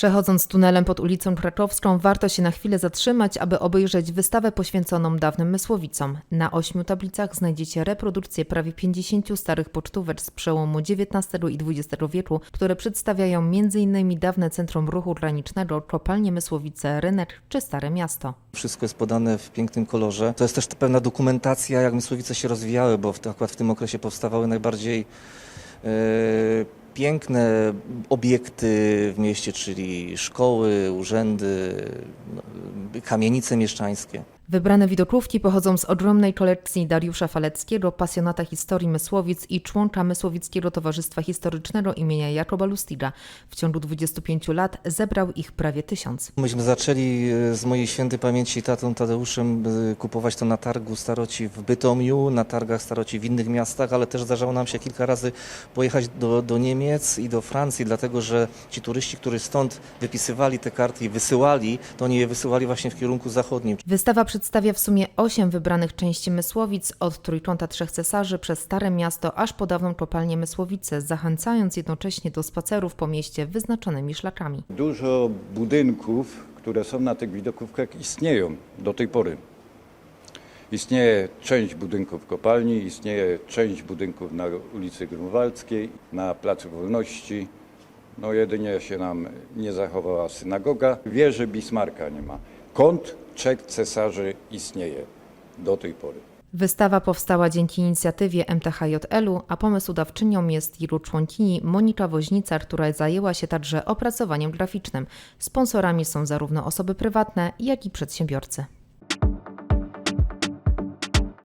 Przechodząc tunelem pod ulicą Krakowską, warto się na chwilę zatrzymać, aby obejrzeć wystawę poświęconą dawnym Mysłowicom. Na ośmiu tablicach znajdziecie reprodukcje prawie 50 starych pocztówek z przełomu XIX i XX wieku, które przedstawiają m.in. dawne centrum ruchu granicznego, kopalnie Mysłowice, rynek czy Stare Miasto. Wszystko jest podane w pięknym kolorze. To jest też pewna dokumentacja, jak Mysłowice się rozwijały, bo w, akurat w tym okresie powstawały najbardziej e, piękne obiekty w mieście, czyli szkoły, urzędy, no, kamienice mieszczańskie. Wybrane widokówki pochodzą z ogromnej kolekcji Dariusza Faleckiego, pasjonata historii Mysłowic i członka Mysłowickiego Towarzystwa Historycznego imienia Jakoba Lustiga. W ciągu 25 lat zebrał ich prawie tysiąc. Myśmy zaczęli e, z mojej świętej pamięci tatą Tadeuszem e, kupować to na targu staroci w Bytomiu, na targach staroci w innych miastach, ale też zdarzało nam się kilka razy pojechać do, do Niemiec i do Francji, dlatego że ci turyści, którzy stąd wypisywali te karty i wysyłali, to oni je wysyłali właśnie w kierunku zachodnim. Wystawa przedstawia w sumie osiem wybranych części Mysłowic, od Trójkąta Trzech Cesarzy przez Stare Miasto aż po dawną kopalnię Mysłowice, zachęcając jednocześnie do spacerów po mieście wyznaczonymi szlakami. Dużo budynków, które są na tych widokówkach, istnieją do tej pory. Istnieje część budynków kopalni, istnieje część budynków na ulicy Grunwaldzkiej, na Placu Wolności. No jedynie się nam nie zachowała synagoga. Wieży Bismarka nie ma. Kąt trzech cesarzy istnieje do tej pory. Wystawa powstała dzięki inicjatywie MTHJL-u, a pomysłodawczynią jest jego członkini Monika Woźnica, która zajęła się także opracowaniem graficznym. Sponsorami są zarówno osoby prywatne, jak i przedsiębiorcy.